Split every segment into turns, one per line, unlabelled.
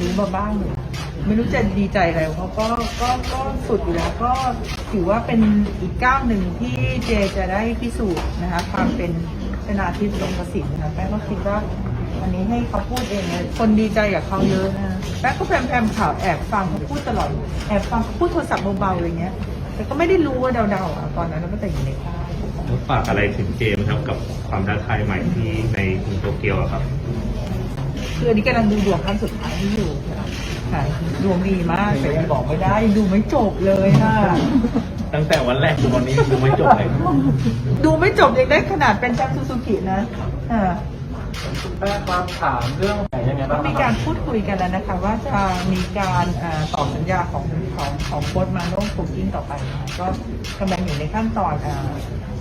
รู้มาบ้างอยู่ไม่รู้จะดีใจอะไรเขาก็ก็ก็สุดอยู่แล้วก็ถือว่าเป็นอีกก้าวหนึ่งที่เจจะได้พิสูจน์นะคะความเป็นชนาทิพย์สงกสินนะคะแป้งก็คิดว่าอันนี้ให้เขาพูดเองเลยคนดีใจกับเขาเยอะนะแป้งก็แพรมๆข่าวแอบฟังเขาพูดตลอดแอบฟังพูดโทรศัพท์เบาๆอะไรเงี้ย แต่ก็ไม่ได้รู้ว่าเดาๆอะตอนนั้นเราก็แต่อยู่ในค่าย
ฝากอะไรถึงเจมครับกับความท้าทายใหม่ที่ในกรุงโตเกียวอะครับ
คืออันนี้กำลังดูดวงครั้งสุดท้ายที่อยู่ค่ะดวงดีมากแต่ยังบอกไม่ได้ยังดูไม่จบเลยค่ะ
ตั้งแต่วันแรกถึงวันนี้ดูไม่จบเลย
ดูไม่จบยังได้ขนาดเป็นแชมป์ซูซูกินะอ่า
แม่ความถามเรื่องไหนยังไง
ก็
บ้าง
มีการพูดคุยกันแล้วนะคะ ว่าจะมีการอ่าต่อสัญญาของของของโค้ชมาโน่โคกิ้งต่อไปนะคะก็กำลังอยู่ในขั้นตอนอ่า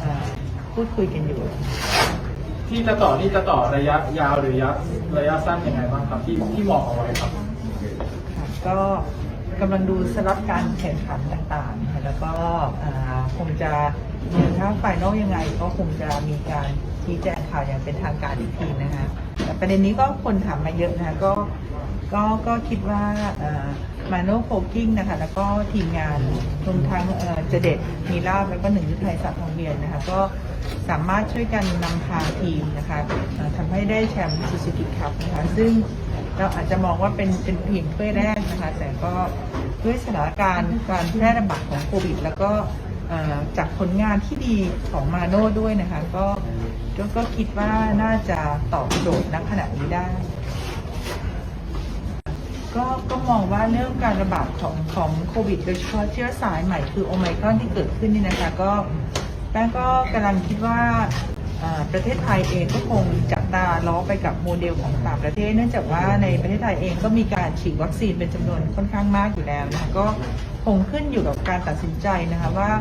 อ่าพูดคุยกันอยู่
ที่จะต่อนี่จะต่อระยะยาวหรือระยะระยะสั้นยังไงบ้างครับที่ที่มองเอาไว้ครับ
ก็กำลังดูสล็อตการแข่งขันต่างๆนะคะแล้วก็คงจะถ้าไฟนอลยังไงก็คงจะมีการชี้แจงข่าวอย่างเป็นทางการอีกทีนะคะแต่ประเด็นนี้ก็คนถามมาเยอะนะคะก็ก็ก็คิดว่า มาโนโคกิ้งนะคะ แล้วก็ทีมงานรวมทั้งเจเด็ดมีลาบแล้วก็หนึ่งยุทธไทยสัตว์ทองเวียนนะคะ ก็สามารถช่วยกันนำพาทีมนะคะทำให้ได้แชมป์ซูซูกิคัพนะคะ ซึ่งเราอาจจะมองว่าเป็นเป็นเพียงถ้วยแรกนะคะ แต่ก็ด้วยสถานการณ์การแพร่ระบาดของโควิด แล้วก็จากผลงานที่ดีของมาโน่ด้วยนะคะ ก็ก็ก็คิดว่าน่าจะตอบโจทย์ณขณะนี้ได้ ก็ก็มองว่าเรื่องการระบาดของของโควิดโดยเฉพาะเชื้อสายใหม่คือโอไมครอนที่เกิดขึ้นนี่นะคะ ก็แป้งก็กำลังคิดว่าประเทศไทยเองก็คงจับตาล้อไปกับโมเดลของต่างประเทศ เนื่องจากว่าในประเทศไทยเองก็มีการฉีดวัคซีนเป็นจำนวนค่อนข้างมากอยู่แล้วนะคะก็คงขึ้นอยู่กับการตัดสินใจนะคะว่า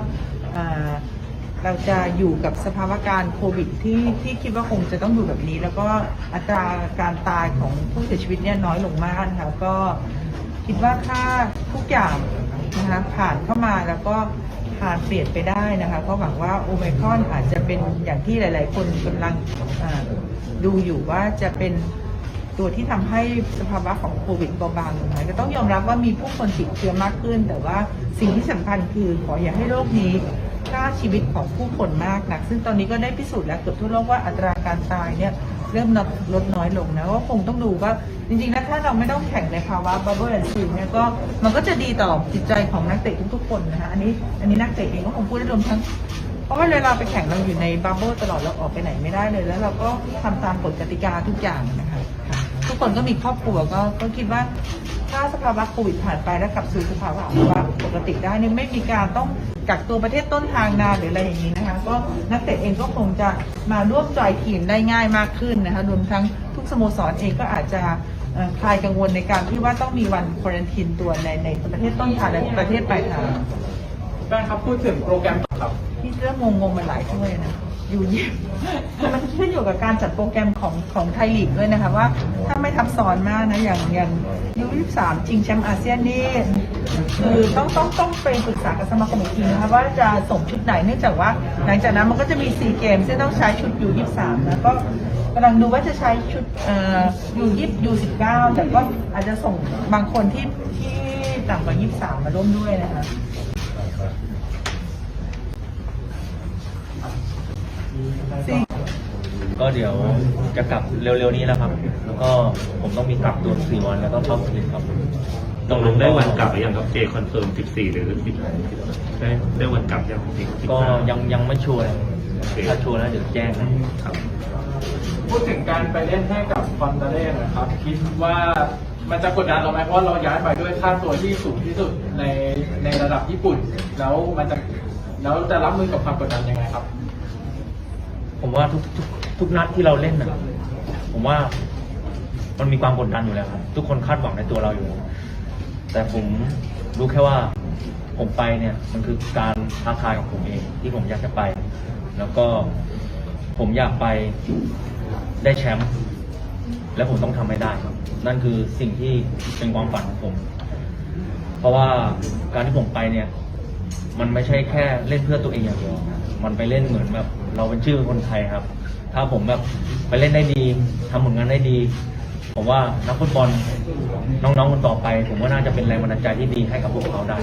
เราจะอยู่กับสภาวะการโควิดที่ที่คิดว่าคงจะต้องอยู่แบบนี้ แล้วก็อัตราการตายของผู้เสียชีวิตเนี่ยน้อยลงมากนะคะก็คิดว่าถ้าทุกอย่างนะคะผ่านเข้ามาแล้วก็ผ่านเปลี่ยนไปได้นะคะก็หวังว่าโอไมครอนอาจจะเป็นอย่างที่หลาย ๆ คนกำลังดูอยู่ว่าจะเป็นตัวที่ทำให้สภาวะของโควิดเบาบางลงไหมก็ต้องยอมรับว่ามีผู้คนติดเชื้อมากขึ้น แต่ว่าสิ่งที่สำคัญคือขออย่าให้โรคนี้ ฆ่าชีวิตของผู้คนมากนัก ซึ่งตอนนี้ก็ได้พิสูจน์แล้วเกือบทั่วโลกว่าอัตราการตายเนี่ยเริ่มลดลดน้อยลงนะว่าคงต้องดูว่าจริงๆแล้วถ้าเราไม่ต้องแข่งในภาวะบับเบิ้ลแอนด์ซีเนี่ยก็มันก็จะดีต่อจิตใจของนักเตะทุกๆคนนะคะอันนี้อันนี้นักเตะเองก็คงพูดได้รวมทั้งเพราะว่าเวลาไปแข่งเราอยู่ในบับเบิ้ลตลอดเราออกไปไหนไม่ได้เลย แล้วเราก็ทำตามกฎกติกาทุกอย่างนะคะค่ะทุกคนก็มีครอบครัวก็ก็คิดว่า ถ้าสภาวะโควิดผ่านไปแล้วกลับสู่สภาวะปกติได้เนี่ยไม่มีการต้องกักตัวประเทศต้นทางนานหรืออะไรอย่างนี้นะคะ ก็นักเตะเองก็คงจะมาร่วมจอยทีมได้ง่ายมากขึ้นนะคะรวมทั้งทุกสโมสรเองก็อาจจะเอ่อคลายกังวลในการที่ว่าต้องมีวันควอรันทีนตัวในในประเทศต้นทางและประเทศปลายทาง
แม่ครับพูดถึงโปรแกรมครับ
ที่เรื่องงงๆมาหลายถ้วยนะ อยู่ยิบมันขึ้นอยู่กับการจัดโปรแกรมของของไทยลีกด้วยนะคะว่า ถ้าไม่ทับซ้อนมากนะอย่างอย่างยูยี่สามชิงแชมป์อาเซียนนี่คือต้องต้องต้องไปปรึกษากับสมาคมอีกทีนะคะว่าจะส่งชุดไหนเนื่องจากว่า หลังจากนั้นมันก็จะมีซีเกมซึ่งต้องใช้ชุดยูยี่สามนะก็กำลังดูว่าจะใช้ชุดเอ่อยูยี่ยูสิบเก้าแต่ก็อาจจะส่งบางคนที่ที่ต่ำกว่ายี่สามมาร่วมด้วยนะคะ
ก็เดี๋ยวจะกลับเร็วๆนี้แล้วครับ แล้วก็ผมต้องมีกลับตัวสี่วันแล้วก็เข้าคลินิกครับ
ตกลงได้วันกลับหรือยังครับเจคอนเฟิร์ม 14 หรือ10ได้ได้วันกลับยัง10
ก็ยังยังไม่ชัวร์เลย
โอเค
ถ้าชัวร์แล้วเดี๋ยวแจ้งนะครับ
พูดถึงการไปเล่นให้กับคอนเตเล่นะครับ คิดว่ามันจะกดดันเราไหมเพราะเราย้ายไปด้วยค่าตัวที่สูงที่สุดในในระดับญี่ปุ่น แล้วมันจะแล้วจะรับมือกับความกดดันยังไงครับ
ผมว่าทุกทุก ทุกนัดที่เราเล่นนะผมว่ามันมีความกดดันอยู่แล้วครับ ทุกคนคาดหวังในตัวเราอยู่ แต่ผมรู้แค่ว่าผมไปเนี่ยมันคือการท้าทายของผมเองที่ผมอยากจะไป แล้วก็ผมอยากไปได้แชมป์และผมต้องทำให้ได้ครับ นั่นคือสิ่งที่เป็นความฝันของผม เพราะว่าการที่ผมไปเนี่ย มันไม่ใช่แค่เล่นเพื่อตัวเองอย่างเดียวมันไปเล่นเหมือนแบบ เราเป็นชื่อคนไทยครับ ถ้าผมแบบไปเล่นได้ดีทำผลงานได้ดี ผมว่านักฟุตบอลน้องๆคนต่อไป ผมว่าน่าจะเป็นแรงบันดาลใจที่ดีให้กับพวกเขาได้